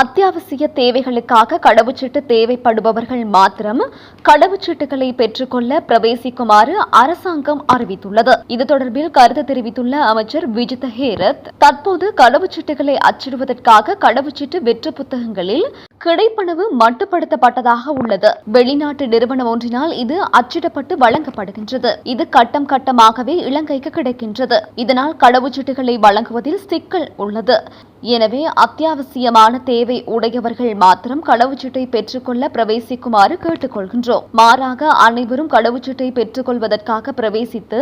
அத்தியாவசிய தேவைகளுக்காக கடவுச்சீட்டு தேவைப்படுபவர்கள் மாத்திரம் கடவுச்சீட்டுகளை பெற்றுக்கொள்ள பிரவேசிக்குமாறு அரசாங்கம் அறிவித்துள்ளது. இது தொடர்பில் கருத்து தெரிவித்துள்ள அமைச்சர் விஜித ஹேரத் தற்போது கடவுச்சீட்டுகளை அச்சிடுவதற்காக கடவுச்சீட்டு வெற்று புத்தகங்களில் கிடைப்பணவு மட்டுப்படுத்தப்பட்டதாக உள்ளது. வெளிநாட்டு நிறுவனம் ஒன்றினால் இது அச்சிடப்பட்டு வழங்கப்படுகின்றது. இது கட்டம் கட்டமாகவே இலங்கைக்கு கிடைக்கின்றது. இதனால் கடவுச்சீட்டுகளை வழங்குவதில் சிக்கல் உள்ளது. எனவே அத்தியாவசியமான தேவை உடையவர்கள் மாத்திரம் கடவுச்சீட்டை பெற்றுக்கொள்ள பிரவேசிக்குமாறு கேட்டுக்கொள்கின்றோம் மாறாக அனைவரும் கடவுச்சீட்டை பெற்றுக்கொள்வதற்காக பிரவேசித்து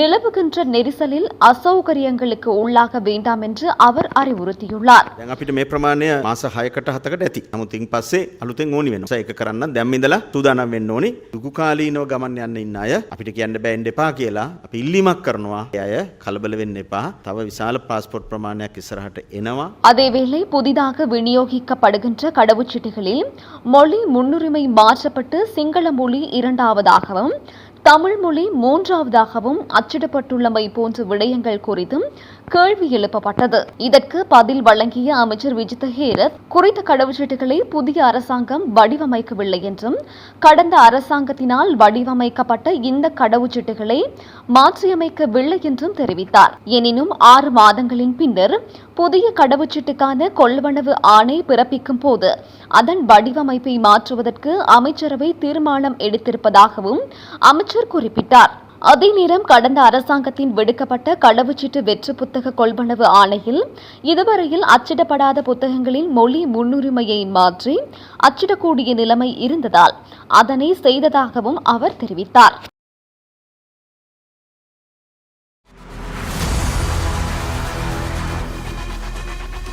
நிலவுகின்ற நெரிசலில் அசௌகரியங்களுக்கு உள்ளாக வேண்டாம் என்று அவர் அறிவுறுத்தியுள்ளார் දැන් අපිට මේ ප්‍රමාණය මාස 6කට 7කට ඇති. නමුත් ඉන් පස්සේ අලුතෙන් ඕනි වෙනවා. ඒක කරන්න දැන් ඉඳලා සූදානම් වෙන්න ඕනි. දුකු කාලීනව ගමන් යන්න ඉන්න අය අපිට කියන්න බෑ එන්න එපා කියලා අපි ඉල්ලීමක් කරනවා. ඒ අය කලබල වෙන්න එපා. තව විශාල පාස්පෝර්ට් ප්‍රමාණයක් ඉස්සරහට එනවා. அதேவேளை புதிதாக விநியோகிக்கப்படுகின்ற கடவுச்சீட்டுகளில் மொழி முன்னுரிமை மாற்றப்பட்டு சிங்கள மொழி இரண்டாவதாகவும் தமிழ் மொழி மூன்றாவதாகவும் அச்சிடப்பட்டுள்ளமை போன்ற விடயங்கள் குறித்தும் கேள்வி எழுப்பப்பட்டது. இதற்கு பதில் வழங்கிய அமைச்சர் விஜித ஹேரத் குறித்த கடவுச்சீட்டுகளை புதிய அரசாங்கம் வடிவமைக்கவில்லை என்றும் கடந்த அரசாங்கத்தினால் வடிவமைக்கப்பட்ட இந்த கடவுச்சீட்டுகளை மாற்றியமைக்கவில்லை என்றும் தெரிவித்தார். எனினும் ஆறு மாதங்களின் பின்னர் புதிய கடவுச்சீட்டுக்கான கொள்வனவு ஆணை பிறப்பிக்கும் போது அதன் வடிவமைப்பை மாற்றுவதற்கு அமைச்சரவை தீர்மானம் எடுத்திருப்பதாகவும் அமைச்சர் குறிப்பிட்டார். அதே நேரம் கடந்த அரசாங்கத்தின் விடுக்கப்பட்ட கடவுச்சீட்டு வெற்று புத்தக கொள்வனவு ஆணையில் இதுவரையில் அச்சிடப்படாத புத்தகங்களின் மொழி முன்னுரிமையை மாற்றி அச்சிடக்கூடிய நிலைமை இருந்ததால் அதனை செய்ததாகவும் அவர் தெரிவித்தார்.